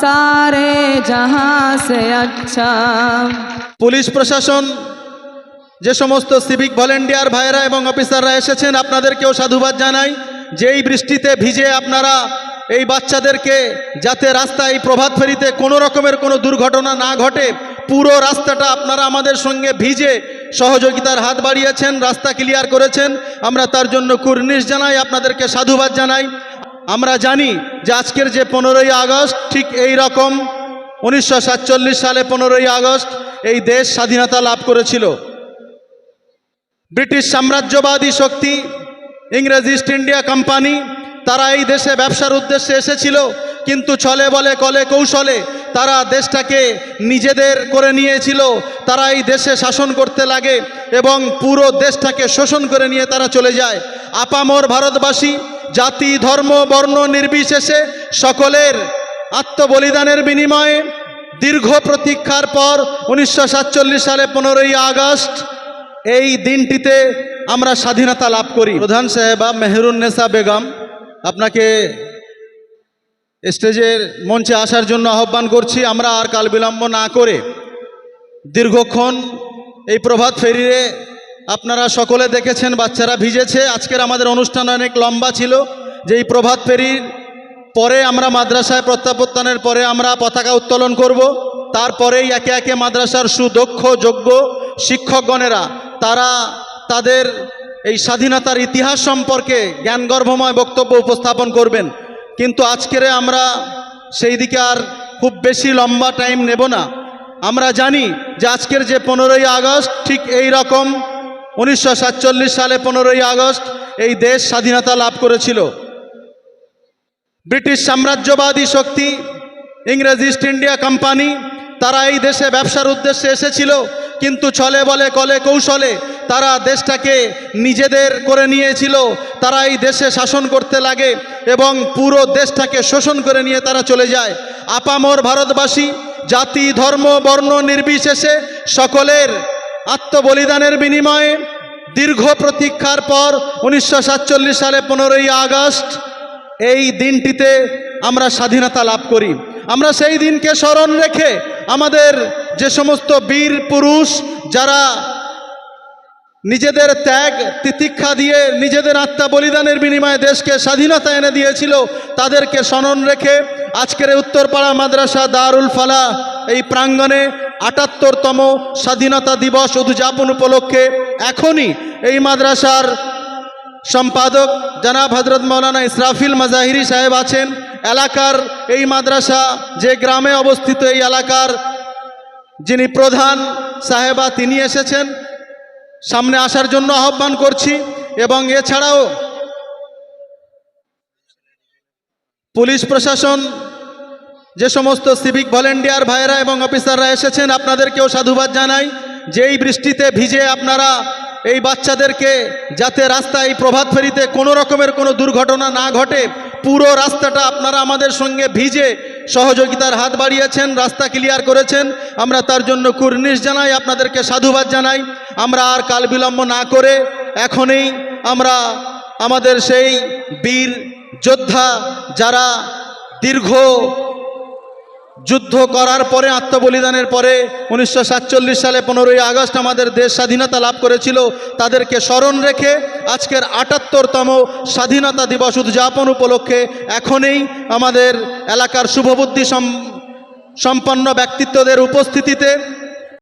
সারে সে আচ্ছা। পুলিশ প্রশাসন, যে সমস্ত সিভিক ভলেন্টিয়ার ভাইরা এবং অফিসাররা এসেছেন, আপনাদেরকেও সাধুবাদ জানাই। যেই বৃষ্টিতে ভিজে আপনারা এই বাচ্চাদেরকে যাতে রাস্তায় প্রভাত ফেরিতে কোনো রকমের কোনো দুর্ঘটনা না ঘটে, পুরো রাস্তাটা আপনারা আমাদের সঙ্গে ভিজে সহযোগিতার হাত বাড়িয়েছেন, রাস্তা ক্লিয়ার করেছেন। আমরা তার জন্য কুর্নিশ জানাই, আপনাদেরকে সাধুবাদ জানাই। আমরা জানি যে আজকের যে পনেরোই আগস্ট ঠিক এই রকম। সাতচল্লিশ সালে পনেরোই আগস্ট এই দেশ স্বাধীনতা লাভ করেছিল। ব্রিটিশ সাম্রাজ্যবাদী শক্তি, ইংরেজ ইস্ট ইন্ডিয়া কোম্পানি, তারা এই দেশে ব্যবসার উদ্দেশ্যে এসেছিল, কিন্তু ছলে বলে কলে কৌশলে তারা দেশটাকে নিজেদের করে নিয়েছিল, তারা এই দেশে শাসন করতে লাগে এবং পুরো দেশটাকে শোষণ করে নিয়ে তারা চলে যায়। আপামর ভারতবাসী জাতি, ধর্ম, বর্ণ নির্বিশেষে সকলের আত্মবলিদানের বিনিময়ে দীর্ঘ প্রতীক্ষার পর উনিশশো সাতচল্লিশ সালে পনেরোই আগস্ট এই দিনটিতে আমরা স্বাধীনতা লাভ করি। প্রধান সাহেবা মেহরুন্নেসা বেগম, আপনাকে স্টেজের মঞ্চে আসার জন্য আহ্বান করছি, আমরা আর কাল বিলম্ব না করে দীর্ঘক্ষণ এই প্রভাত ফেরিরে আপনারা সকলে দেখেছেন, বাচ্চারা ভিজেছে। আজকের আমাদের অনুষ্ঠান অনেক লম্বা ছিল। যে এই প্রভাত ফেরির পরে আমরা মাদ্রাসায় প্রত্যাবর্তনের পরে আমরা পতাকা উত্তোলন করব। তারপরেই একে একে মাদ্রাসার সুদক্ষ, যোগ্য শিক্ষকগণেরা, তারা তাদের এই স্বাধীনতার ইতিহাস সম্পর্কে জ্ঞানগর্ভময় বক্তব্য উপস্থাপন করবেন। কিন্তু আজকের আমরা সেই দিকে আর খুব বেশি লম্বা টাইম নেব না। আমরা জানি যে আজকের যে পনেরোই আগস্ট, ঠিক এই রকম উনিশশো সাতচল্লিশ সালে পনেরোই আগস্ট এই দেশ স্বাধীনতা লাভ করেছিল। ব্রিটিশ সাম্রাজ্যবাদী শক্তি, ইংরেজ ইস্ট ইন্ডিয়া কোম্পানি, তারা এই দেশে ব্যবসার উদ্দেশ্যে এসেছিল, কিন্তু ছলে বলে কলে কৌশলে তারা দেশটাকে নিজেদের করে নিয়েছিল, তারা এই দেশে শাসন করতে লাগে এবং পুরো দেশটাকে শোষণ করে নিয়ে তারা চলে যায়। আপামর ভারতবাসী, জাতি, ধর্ম, বর্ণ নির্বিশেষে সকলের আত্মবলিদানের বিনিময়ে দীর্ঘ প্রতীক্ষার পর উনিশশো সাতচল্লিশ সালে পনেরোই আগস্ট এই দিনটিতে আমরা স্বাধীনতা লাভ করি। আমরা সেই দিনকে স্মরণ রেখে আমাদের যে সমস্ত বীর পুরুষ যারা নিজেদের ত্যাগ, তিতিক্ষা দিয়ে নিজেদের আত্মা বলিদানের বিনিময়ে দেশকে স্বাধীনতা এনে দিয়েছিল, তাদেরকে স্মরণ রেখে আজকের উত্তরপাড়া মাদ্রাসা দারুল ফালা এই প্রাঙ্গণে আটাত্তরতম স্বাধীনতা দিবস উদযাপন উপলক্ষে এখনই এই মাদ্রাসার সম্পাদক জনাব হজরত মৌলানা ইসরাফিল মাজাহিরি সাহেব আছেন। এলাকার এই মাদ্রাসা যে গ্রামে অবস্থিত এই এলাকার যিনি প্রধান সাহেবা, তিনি এসেছেন। সামনে আসার জন্য আহ্বান করছি এবং এছাড়াও পুলিশ প্রশাসন যে সমস্ত সিভিক ভলেন্টিয়ার ভাইয়েরা এবং অফিসাররা এসেছেন, আপনাদেরকেও সাধুবাদ জানাই। যে এই বৃষ্টিতে ভিজে আপনারা এই বাচ্চাদেরকে যাতে রাস্তায় প্রভাত ফেরিতে কোনো রকমের কোনো দুর্ঘটনা না ঘটে, পুরো রাস্তাটা আপনারা আমাদের সঙ্গে ভিজে সহযোগিতার হাত বাড়িয়েছেন, রাস্তা ক্লিয়ার করেছেন। আমরা তার জন্য কুর্নিশ জানাই, আপনাদেরকে সাধুবাদ জানাই। আমরা আর কাল বিলম্ব না করে এখনই আমরা আমাদের সেই বীর যোদ্ধা যারা দীর্ঘ যুদ্ধ করার পরে, আত্মবলিদানের পরে, উনিশশো সাতচল্লিশ সালে পনেরোই আগস্ট আমাদের দেশ স্বাধীনতা লাভ করেছিল। তাদেরকে স্মরণ রেখে আজকের আটাত্তরতম স্বাধীনতা দিবস উদযাপন উপলক্ষে এখনই আমাদের এলাকার শুভবুদ্ধি সম, সম্পন্ন ব্যক্তিত্বদের উপস্থিতিতে